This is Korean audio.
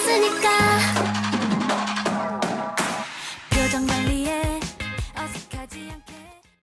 왔으니까.